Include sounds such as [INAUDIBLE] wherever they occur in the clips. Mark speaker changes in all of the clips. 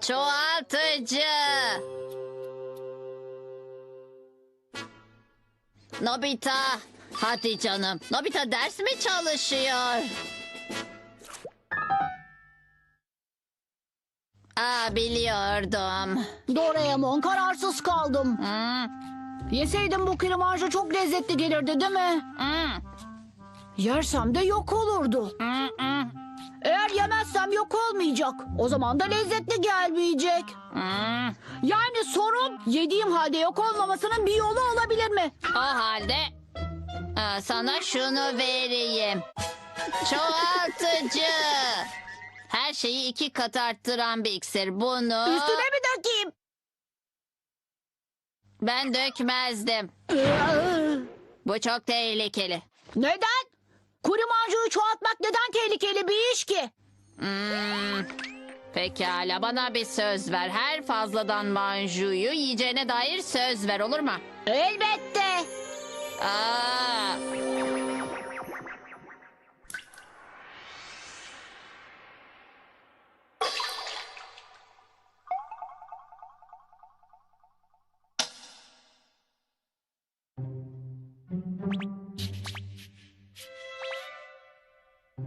Speaker 1: Çoğaltıcı. Nobita. Hadi canım. Nobita ders mi çalışıyor? Aa biliyordum.
Speaker 2: Doraemon kararsız kaldım.
Speaker 1: Hmm,
Speaker 2: Yeseydim bu kilimanjaro çok lezzetli gelirdi değil mi?
Speaker 1: hmm,
Speaker 2: Yersem de yok olurdu.
Speaker 1: hmm,
Speaker 2: yemezsem yok olmayacak. O zaman da lezzetli gelmeyecek.
Speaker 1: hmm.
Speaker 2: Yani sorun yediğim halde yok olmamasının bir yolu olabilir mi?
Speaker 1: O halde aa, sana şunu vereyim. Çoğaltıcı. Her şeyi iki kat arttıran bir iksir. Bunu
Speaker 2: Üstüne mi dökeyim?
Speaker 1: ben dökmezdim. Bu çok tehlikeli.
Speaker 2: Neden? Kilimanjaro'yu çoğaltmak neden tehlikeli bir iş ki?
Speaker 1: Hmm. Pekala bana bir söz ver. Her fazladan manjuyu yiyeceğine dair söz ver olur mu?
Speaker 2: Elbette.
Speaker 1: Aa.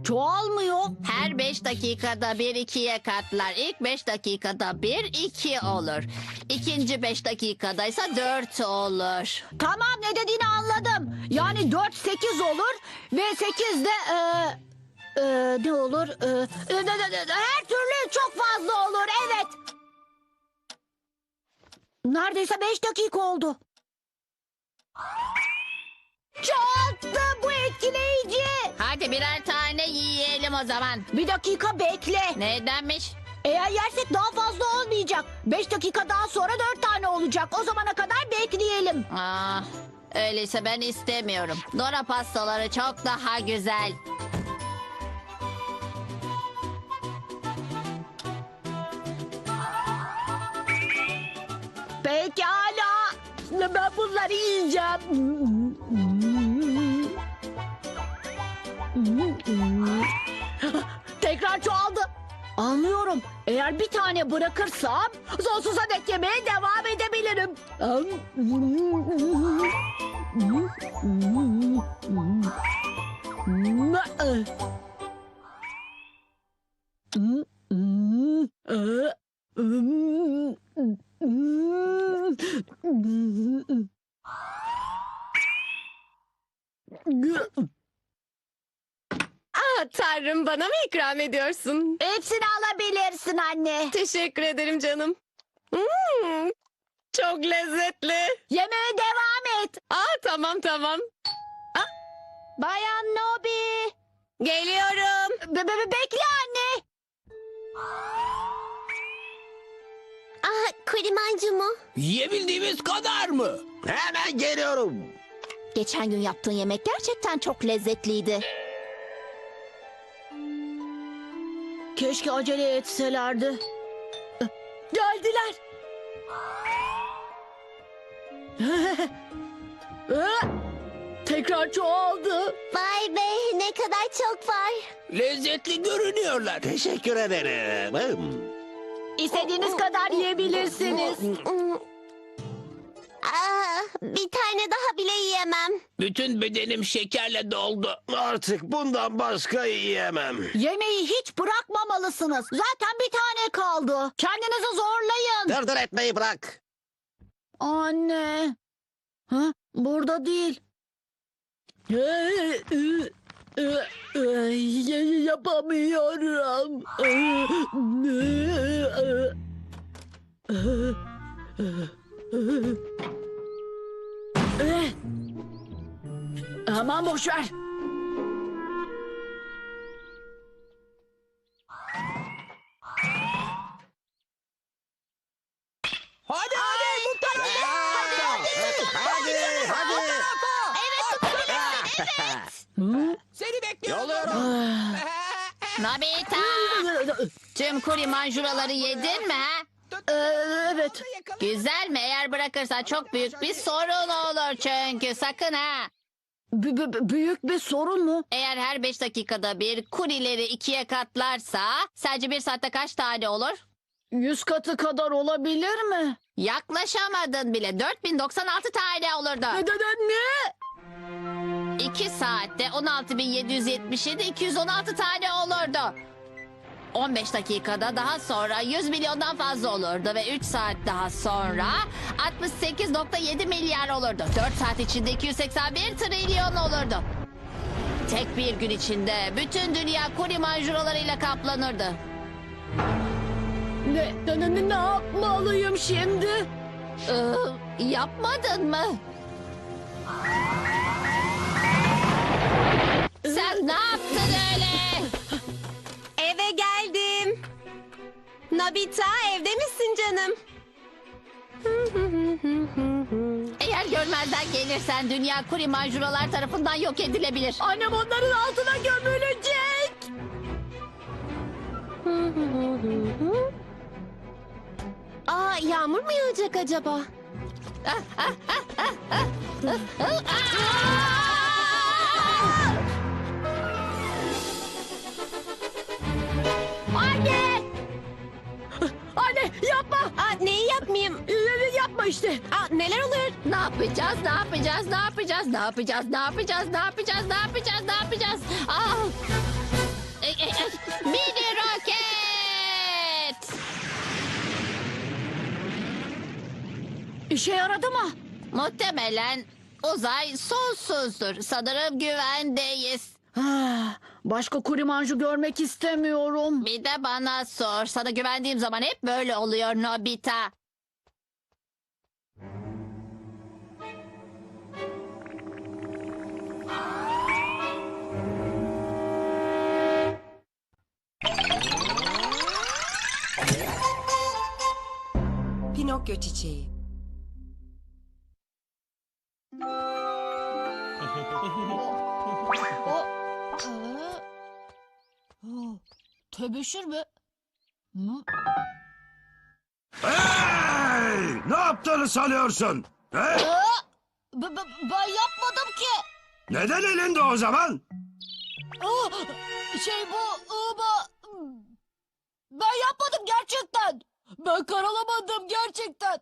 Speaker 2: Çoğalmıyor.
Speaker 1: Her beş dakikada bir ikiye katlar. İlk beş dakikada bir iki olur. İkinci beş dakikada ise dört olur.
Speaker 2: Tamam ne dediğini anladım. Yani 4 8 olur ve 8 de e, e, ne olur? E, e, de- her türlü çok fazla olur. Evet. Neredeyse 5 dakika oldu. Çoğalttı bu etkileyici.
Speaker 1: Hadi birer tane yiyelim o zaman.
Speaker 2: Bir dakika bekle.
Speaker 1: Nedenmiş?
Speaker 2: Eğer yersek daha fazla olmayacak. 5 dakika daha sonra 4 tane olacak. O zamana kadar bekleyelim.
Speaker 1: Ah, öyleyse ben istemiyorum. Dora pastaları çok daha güzel.
Speaker 2: Pekala. Ben bunları yiyeceğim. [GASPS] Tekrar çoğaldı. Anlıyorum. Eğer bir tane bırakırsam sonsuza dek yemeye devam edebilirim.
Speaker 3: Ah tanrım bana mı ikram ediyorsun?
Speaker 2: Hepsini alabilirsin anne.
Speaker 3: Teşekkür ederim canım. Hmm, çok lezzetli.
Speaker 2: Yemeğe devam et.
Speaker 3: Ah tamam tamam.
Speaker 2: Bayan Nobi.
Speaker 3: Geliyorum.
Speaker 2: Be- be- be- bekle anne.
Speaker 4: Ah, kulimancı mı?
Speaker 5: Yiyebildiğimiz kadar mı? Hemen geliyorum.
Speaker 2: Geçen gün yaptığın yemek gerçekten çok lezzetliydi. Keşke acele etselerdi. Geldiler. Tekrar çoğaldı.
Speaker 4: Vay be ne kadar çok var.
Speaker 5: Lezzetli görünüyorlar.
Speaker 6: Teşekkür ederim.
Speaker 2: İstediğiniz kadar yiyebilirsiniz.
Speaker 4: Ah, bir tane daha bile yiyemem.
Speaker 5: Bütün bedenim şekerle doldu.
Speaker 6: Artık bundan başka yiyemem.
Speaker 2: Yemeği hiç bırakmamalısınız. Zaten bir tane kaldı. Kendinizi zorlayın.
Speaker 6: Dırdır etmeyi bırak.
Speaker 2: Anne. Ha? Burada değil. Yapamıyorum. Aman boş ver.
Speaker 5: Hadi hadi bu tarafa.
Speaker 6: Hadi hadi.
Speaker 5: Seni bekliyorum.
Speaker 6: Yolluyorum.
Speaker 1: Nobita! Tüm kuri manjuraları yedin mi ha?
Speaker 2: Evet.
Speaker 1: Güzel mi? Eğer bırakırsan çok büyük bir sorun olur çünkü. Sakın ha.
Speaker 2: B- b- büyük bir sorun mu?
Speaker 1: Eğer her 5 dakikada bir kurileri ikiye katlarsa sence bir saatte kaç tane olur?
Speaker 2: Yüz katı kadar olabilir mi?
Speaker 1: Yaklaşamadın bile. 4096 tane olurdu.
Speaker 2: Ne ne ne?
Speaker 1: 2 saatte 16777 216 tane olurdu. 15 dakikada daha sonra 100 milyondan fazla olurdu ve 3 saat daha sonra 68.7 milyar olurdu. 4 saat içinde 281 trilyon olurdu. Tek bir gün içinde bütün dünya kuri manjurolarıyla kaplanırdı.
Speaker 2: Ne, ne, ne, ne, yapmalıyım şimdi?
Speaker 1: Ee, yapmadın mı?
Speaker 3: Nobita evde misin canım?
Speaker 1: Eğer görmezden gelirsen dünya kuri manjurolar tarafından yok edilebilir.
Speaker 2: Annem onların altına gömülecek.
Speaker 3: Aa yağmur mu yağacak acaba?
Speaker 2: Anne!
Speaker 3: Aa neyi yapmayayım?
Speaker 2: Yapma işte.
Speaker 3: Aa neler oluyor?
Speaker 1: Ne yapacağız? Ne yapacağız? Ne yapacağız? Ne yapacağız? Ne yapacağız? Ne yapacağız? Ne yapacağız? Ne yapacağız? Aa! Ey, ey, ey. Mini roket!
Speaker 2: İşe yaradı mı?
Speaker 1: Muhtemelen uzay sonsuzdur. Sanırım güvendeyiz.
Speaker 2: Ah, Başka kurimancı görmek istemiyorum.
Speaker 1: Bir de bana sor. Sana güvendiğim zaman hep böyle oluyor Nobita.
Speaker 7: Pinokyo çiçeği. [LAUGHS]
Speaker 2: O... Ee, o, Tebeşir mi? Hı?
Speaker 6: Hey! Ne yaptığını sanıyorsun? He?
Speaker 2: Aa, b- b- ben yapmadım ki.
Speaker 6: Neden elinde o zaman?
Speaker 2: Aa, şey bu... ıı, bu- Ben yapmadım gerçekten. Ben karalamadım gerçekten.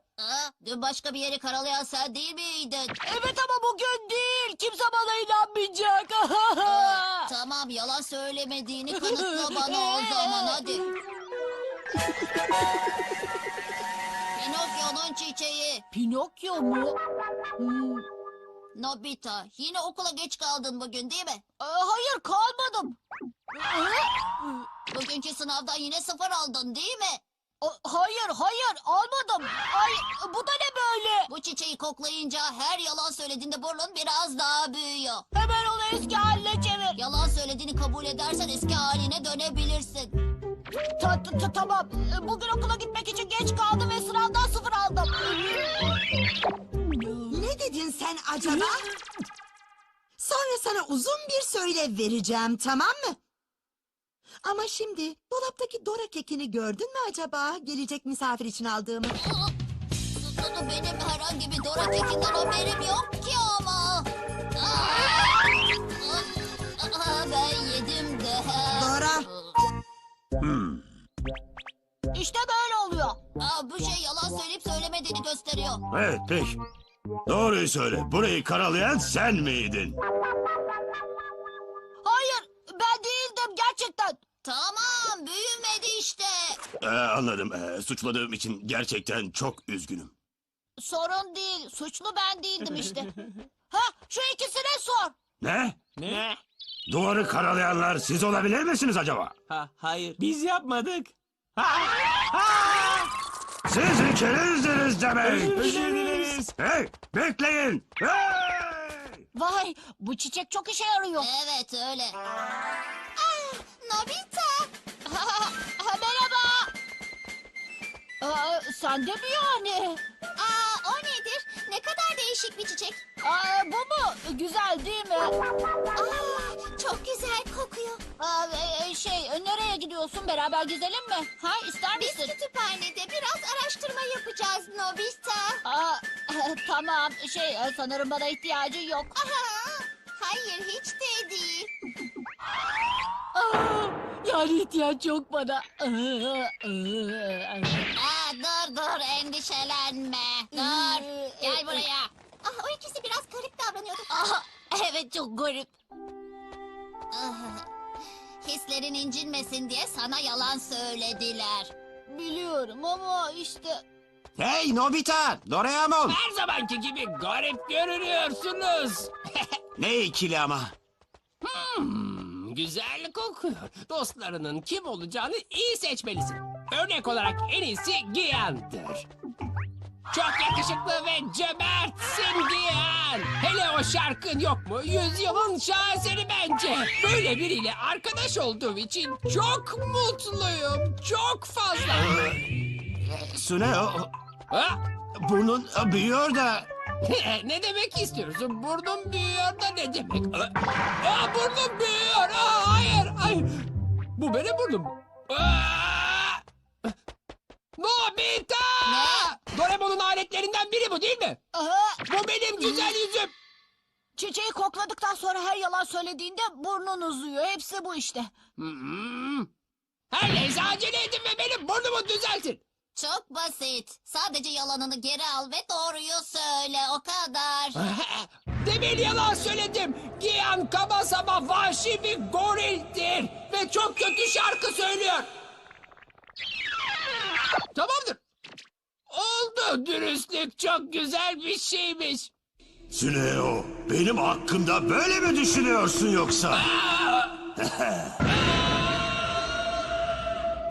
Speaker 1: dün başka bir yeri karalayan sen değil miydin?
Speaker 2: Evet ama bugün değil. Kimse bana inanmayacak. [LAUGHS]
Speaker 1: Tamam yalan söylemediğini kanıtla bana o zaman hadi. [LAUGHS] Pinokyo'nun çiçeği.
Speaker 2: Pinokyo mu? Hmm,
Speaker 1: Nobita yine okula geç kaldın bugün değil mi?
Speaker 2: e, hayır kalmadım.
Speaker 1: Bugünkü sınavdan yine sıfır aldın değil mi?
Speaker 2: Hayır hayır almadım. Ay bu da ne böyle?
Speaker 1: Bu çiçeği koklayınca her yalan söylediğinde burnun biraz daha büyüyor.
Speaker 2: Hemen onu eski haline çevir.
Speaker 1: Yalan söylediğini kabul edersen eski haline dönebilirsin.
Speaker 2: Ta- ta- ta- tamam. Bugün okula gitmek için geç kaldım ve sınavdan sıfır aldım.
Speaker 7: Ne dedin sen acaba? Sonra sana uzun bir söyle vereceğim tamam mı? Ama şimdi dolaptaki Dora kekini gördün mü acaba? Gelecek misafir için aldığımı.
Speaker 1: Benim herhangi bir Dora kekinden haberim yok ki ama. Aa, ben yedim de.
Speaker 7: Dora.
Speaker 2: İşte böyle oluyor.
Speaker 1: Aa, bu şey yalan söyleyip söylemediğini gösteriyor.
Speaker 6: Evet peki. Doğruyu söyle. Burayı karalayan sen miydin?
Speaker 1: Tamam büyümedi işte.
Speaker 6: Ee, anladım. Ee, suçladığım için gerçekten çok üzgünüm.
Speaker 2: Sorun değil. Suçlu ben değildim işte. ha şu ikisine sor.
Speaker 6: Ne?
Speaker 5: Ne?
Speaker 6: Duvarı karalayanlar siz olabilir misiniz acaba?
Speaker 5: Ha, hayır. Biz yapmadık. Ha, ha!
Speaker 6: Siz ikinizdiniz demek.
Speaker 5: Özür dileriz.
Speaker 6: Hey bekleyin. Hey!
Speaker 2: Vay bu çiçek çok işe yarıyor.
Speaker 1: Evet öyle. Nobita. [LAUGHS]
Speaker 2: Merhaba. Aa, sen de mi yani?
Speaker 1: Aa, o nedir? Ne kadar değişik bir çiçek.
Speaker 2: Aa, bu mu? Güzel değil mi?
Speaker 1: Aa, çok güzel kokuyor.
Speaker 2: Aa, e, e, şey nereye gidiyorsun? Beraber gezelim mi? Ha ister
Speaker 1: Biz
Speaker 2: misin?
Speaker 1: kütüphanede biraz araştırma yapacağız Nobita.
Speaker 2: Aa, [LAUGHS] tamam şey e, sanırım bana ihtiyacı yok.
Speaker 1: Aha,
Speaker 4: Hayır hiç de değil.
Speaker 2: Yani ihtiyaç yok bana.
Speaker 1: Aa, dur dur endişelenme. Dur gel buraya.
Speaker 4: Ah o ikisi biraz garip davranıyordu.
Speaker 1: Ah, evet çok garip. Ah, Hislerin incinmesin diye sana yalan söylediler.
Speaker 2: Biliyorum ama işte...
Speaker 5: Hey Nobita, Doraemon.
Speaker 8: Her zamanki gibi garip görünüyorsunuz.
Speaker 5: Ne ikili ama.
Speaker 8: Hmm, güzel kokuyor. Dostlarının kim olacağını iyi seçmelisin. Örnek olarak en iyisi Giyan'dır. Çok yakışıklı ve cömertsin Giyan. Hele o şarkın yok mu? Yüzyılın şaheseri bence. Böyle biriyle arkadaş olduğum için çok mutluyum. Çok fazla.
Speaker 5: Suneo,
Speaker 8: Ha?
Speaker 5: burnun büyüyor da... [LAUGHS]
Speaker 8: ne demek istiyorsun? Burnum büyüyor da ne demek? Aa, Bu benim burnum. Aa! Nobita! Doraemon'un aletlerinden biri bu değil mi?
Speaker 2: Aha,
Speaker 8: Bu benim güzel yüzüm.
Speaker 2: çiçeği kokladıktan sonra her yalan söylediğinde burnun uzuyor. Hepsi bu işte.
Speaker 8: Hmm. Her neyse acele edin ve benim burnumu düzeltin.
Speaker 1: Çok basit. Sadece yalanını geri al ve doğruyu söyle o kadar.
Speaker 8: Demin yalan söyledim. Giyan kaba saba vahşi bir gorildir. Ve çok kötü şarkı söylüyor. Tamamdır. Oldu dürüstlük çok güzel bir şeymiş.
Speaker 6: Suneo, benim hakkımda böyle mi düşünüyorsun yoksa?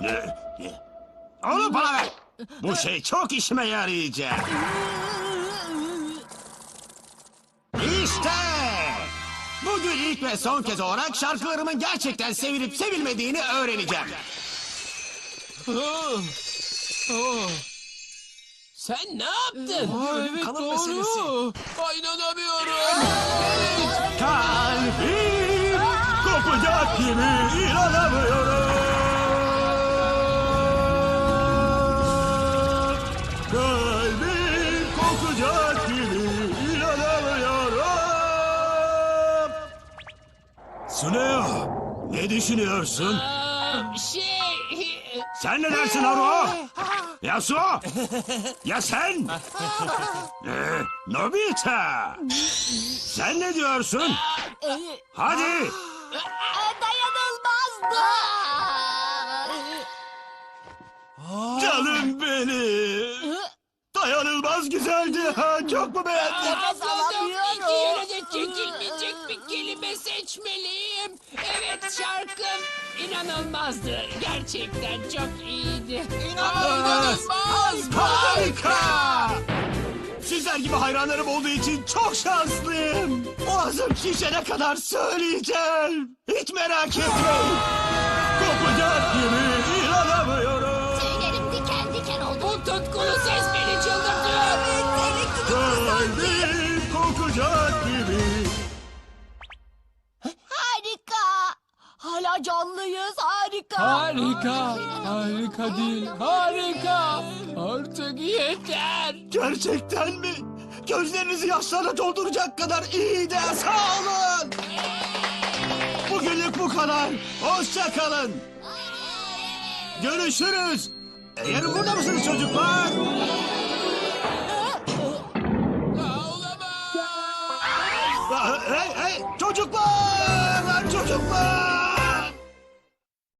Speaker 6: ne? ne?
Speaker 5: Onu bana ver.
Speaker 6: Bu şey çok işime yarayacak.
Speaker 5: İlk ve son kez olarak şarkılarımın gerçekten sevilip sevilmediğini öğreneceğim.
Speaker 8: Oh. Oh. Sen ne yaptın? evet
Speaker 5: kanın
Speaker 8: doğru.
Speaker 5: meselesi.
Speaker 8: Ay, inanamıyorum.
Speaker 6: Kalbim kopacak gibi inanamıyorum. Düşünüyorsun?
Speaker 8: Aa, şey...
Speaker 6: Sen ne dersin Haruo? Yasuo? Ya sen? Ee, Nobita? Sen ne diyorsun? Hadi.
Speaker 2: Dayanılmazdı.
Speaker 6: Canım benim. Dayanılmaz güzeldi ha. Çok mu beğendin?
Speaker 2: Nefes alamıyorum.
Speaker 8: İki yöne de çekilmeyecek bir kelime seçmeliyim. Evet şarkım inanılmazdı. Gerçekten çok iyiydi. İnanılmaz.
Speaker 6: Harika. Sizler gibi hayranlarım olduğu için çok şanslıyım. Boğazım şişene kadar söyleyeceğim. Hiç merak etmeyin. Kopacak gibi
Speaker 2: Hala canlıyız. Harika.
Speaker 8: Harika. Harika değil. Harika. Artık yeter.
Speaker 6: Gerçekten mi? Gözlerinizi yaşlarla dolduracak kadar iyi de sağ olun. Bugünlük bu kadar. Hoşça kalın. Görüşürüz. E, yarın burada mısınız çocuklar? Ah, Hey hey çocuklar!